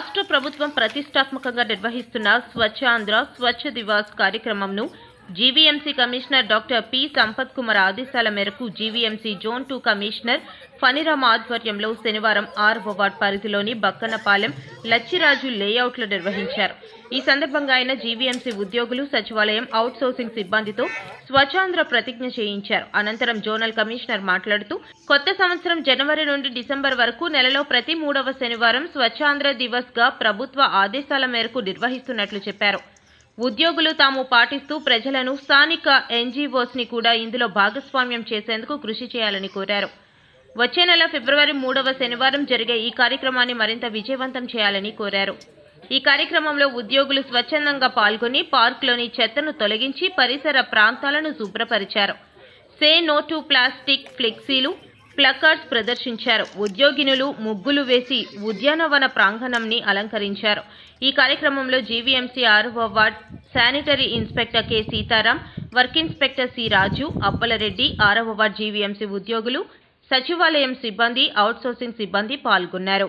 రాష్ట్ర ప్రభుత్వం ప్రతిష్టాత్మకంగా నిర్వహిస్తున్న Swachh Andhra Swachh Diwas కార్యక్రమంను GVMC commissioner doctor P Sampath Kumar ఆదేశాల మేరకు GVMC zone two commissioner Phaniram ఆధ్వర్యంలో శనివారం ఆరవ వార్డ్ పరిధిలోని బక్కనపాలెం లచ్చిరాజు లేఅవుట్లో నిర్వహించారు. ఈ సందర్భంగా ఆయన జీవీఎంసీ ఉద్యోగులు సచివాలయం అవుట్సోర్సింగ్ సిబ్బందితో స్వచ్ఛాంధ్ర ప్రతిజ్ఞ చేయించారు. అనంతరం జోనల్ కమిషనర్ మాట్లాడుతూ కొత్త సంవత్సరం జనవరి నుండి డిసెంబర్ వరకు నెలలో ప్రతి మూడవ శనివారం స్వచ్ఛాంధ్ర దివస్గా ప్రభుత్వ ఆదేశాల మేరకు నిర్వహిస్తున్నట్లు చెప్పారు. ఉద్యోగులు తాము పాటిస్తూ ప్రజలను స్థానిక ఎన్జీఓస్ని కూడా ఇందులో భాగస్వామ్యం చేసేందుకు కృషి చేయాలని కోరారు. వచ్చే నెల ఫిబ్రవరి మూడవ శనివారం జరిగే ఈ కార్యక్రమాన్ని మరింత విజయవంతం చేయాలని కోరారు. ఈ కార్యక్రమంలో ఉద్యోగులు స్వచ్ఛందంగా పాల్గొని పార్కులోని చెత్తను తొలగించి పరిసర ప్రాంతాలను శుభ్రపరిచారు. సే నో టు ప్లాస్టిక్ ఫ్లెక్సీలు ప్లకార్డ్స్ ప్రదర్శించారు. ఉద్యోగినులు ముగ్గులు వేసి ఉద్యానవన ప్రాంగణంని అలంకరించారు. ఈ కార్యక్రమంలో జీవీఎంసీ ఆరవ ward sanitary inspector K Sitaram work inspector C Raju Appalareddy ఆరవ వార్డ్ జీవీఎంసీ ఉద్యోగులు సచివాలయం సిబ్బంది అవుట్సోర్సింగ్ సిబ్బంది పాల్గొన్నారు.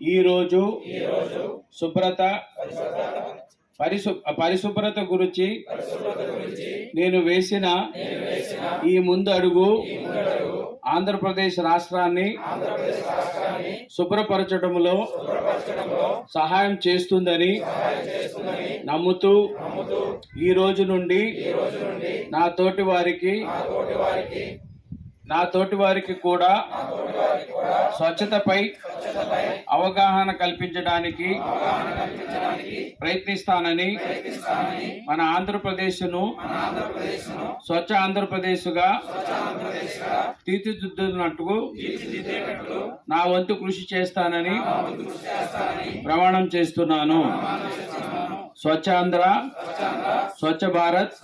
ఈరోజు శుభ్రత పరిశు పరిశుభ్రత గురించి నేను వేసిన ఈ ముందు అడుగు ఆంధ్రప్రదేశ్ రాష్ట్రాన్ని శుభ్రపరచడంలో సహాయం చేస్తుందని నమ్ముతూ ఈ రోజు నుండి నా తోటి వారికి నా తోటి వారికి కూడా స్వచ్ఛతపై అవగాహన కల్పించడానికి ప్రయత్నిస్తానని మన ఆంధ్రప్రదేశ్ను స్వచ్ఛ ఆంధ్రప్రదేశ్గా తీర్చిదిద్దునట్టుకు నా వంతు కృషి చేస్తానని ప్రమాణం చేస్తున్నాను. స్వచ్ఛ ఆంధ్ర స్వచ్ఛ భారత్.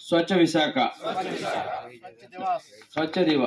స్వచ్ఛ విశాఖ. స్వచ్ఛ దివ